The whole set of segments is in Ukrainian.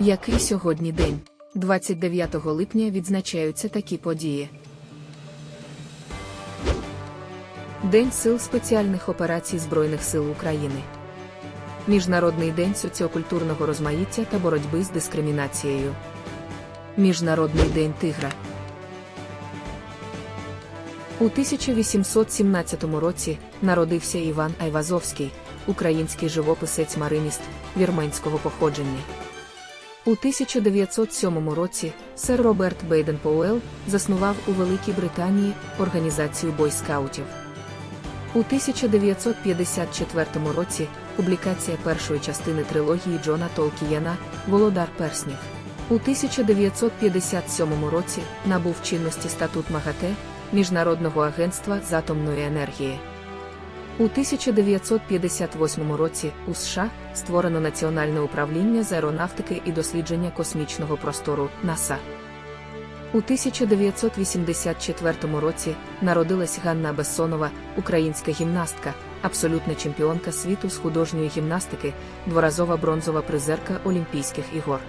Який сьогодні день? 29 липня відзначаються такі події. День сил спеціальних операцій Збройних сил України. Міжнародний день соціокультурного розмаїття та боротьби з дискримінацією. Міжнародний день тигра. У 1817 році народився Іван Айвазовський, український живописець мариніст вірменського походження. У 1907 році сер Роберт Бейден Поуел заснував у Великій Британії організацію бойскаутів. У 1954 році публікація першої частини трилогії Джона Толкієна Володар Перснів. У 1957 році набув чинності статут МАГАТЕ Міжнародного агентства з атомної енергії. У 1958 році у США створено Національне управління з аеронавтики і дослідження космічного простору НАСА. У 1984 році народилась Ганна Бессонова, українська гімнастка, абсолютна чемпіонка світу з художньої гімнастики, дворазова бронзова призерка Олімпійських ігор.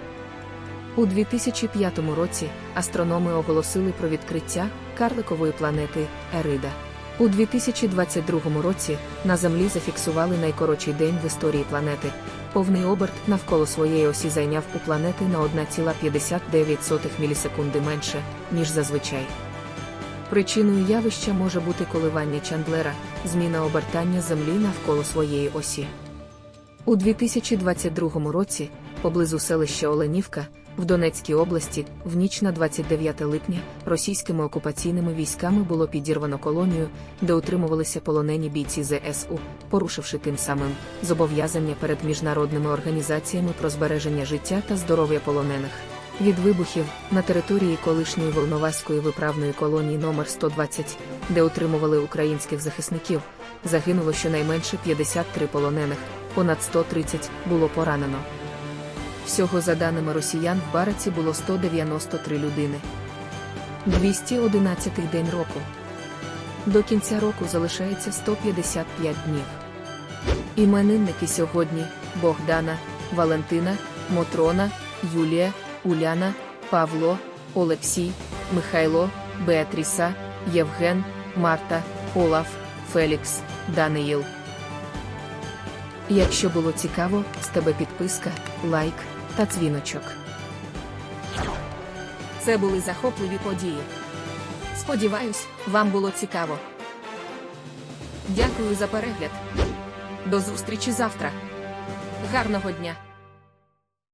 У 2005 році астрономи оголосили про відкриття карликової планети Ерида. У 2022 році на Землі зафіксували найкоротший день в історії планети. Повний оберт навколо своєї осі зайняв у планети на 1,59 мілісекунди менше, ніж зазвичай. Причиною явища може бути коливання Чандлера, зміна обертання Землі навколо своєї осі. У 2022 році, поблизу селища Оленівка, в Донецькій області, в ніч на 29 липня, російськими окупаційними військами було підірвано колонію, де утримувалися полонені бійці ЗСУ, порушивши тим самим зобов'язання перед міжнародними організаціями про збереження життя та здоров'я полонених. Від вибухів на території колишньої Волноваської виправної колонії номер 120, де утримували українських захисників, загинуло щонайменше 53 полонених, понад 130 було поранено. Всього за даними росіян в Бараці було 193 людини. 211 день року. До кінця року залишається 155 днів. Іменинники сьогодні Богдана, Валентина, Мотрона, Юлія, Уляна, Павло, Олексій, Михайло, Беатріса, Євген, Марта, Олаф, Фелікс, Даниїл. Якщо було цікаво, з тебе підписка, лайк та дзвіночок. Це були захопливі події. Сподіваюсь, вам було цікаво. Дякую за перегляд. До зустрічі завтра. Гарного дня!